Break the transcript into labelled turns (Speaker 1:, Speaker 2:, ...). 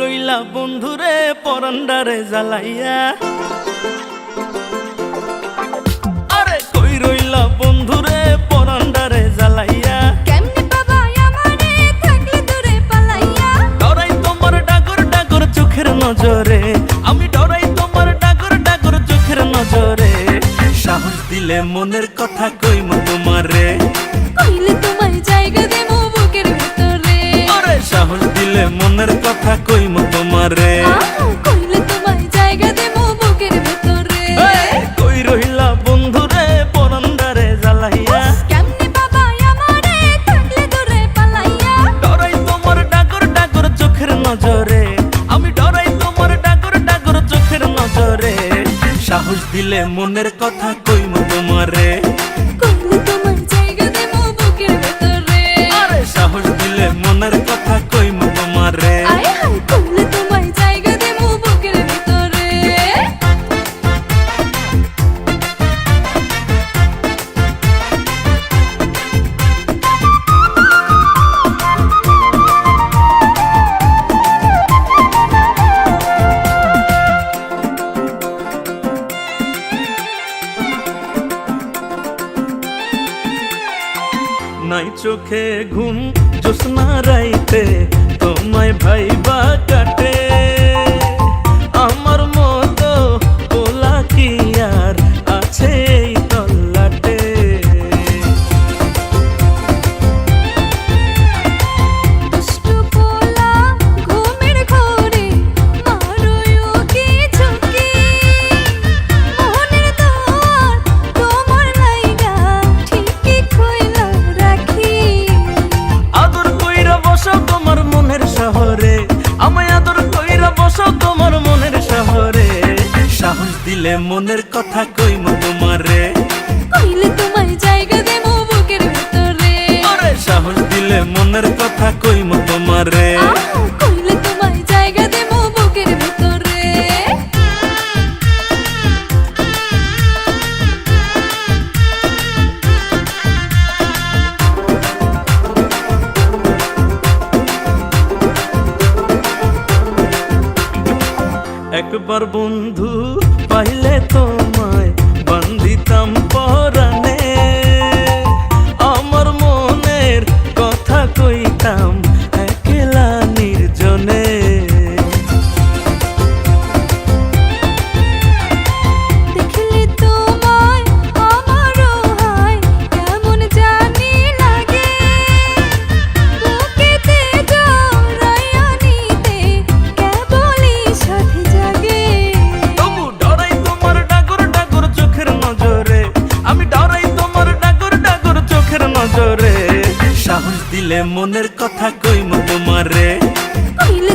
Speaker 1: রইলা বন্ধুরে পরান্ডারে জ্বালাইয়া। আরে কই রইলা বন্ধুরে পরান্ডারে জ্বালাইয়া।
Speaker 2: কেমনে বাবা আমারে থাকলে দূরে পালাইয়া।
Speaker 1: ডরাই তোমার ডাগর ডাগর চোখের নজরে। আমি ডরাই তোমার ডাগর ডাগর চোখের নজরে। সাহস দিলে মনের কথা কইম তোমারে।
Speaker 2: কইলে তোমায় জায়গা দেবো বুকের
Speaker 1: সাহস দিলে মনের কথা কইম তোমারে।
Speaker 2: কইলে তোমায় জায়গা দেবো বুকের ভেতরে।
Speaker 1: কই রইলা বন্ধুরে পরান্ডারে জ্বালাইয়া।
Speaker 2: কেমনে বাবা আমারে থাকলে দূরে পালাইয়া।
Speaker 1: ডরাই তোমার ডাগর ডাগর চোখের নজরে। আমি ডরাই তোমার ডাগর ডাগর চোখের নজরে। সাহস দিলে মনের কথা কইম নাই চোখে ঘুম জোসনা রাইতে তোমায় ভাইবা কাটে। দিলে মনের কথা কইম তোমারে
Speaker 2: কইলে তোমায় জায়গা দেবো বুকের ভেতরে।
Speaker 1: সাহস দিলে মনের কথা কইম তোমারে
Speaker 2: একবার বন্ধু পাইলে তোমায় বান্ধিতাম পর দিলে মনের
Speaker 1: কথা কইম তোমারে। কইলে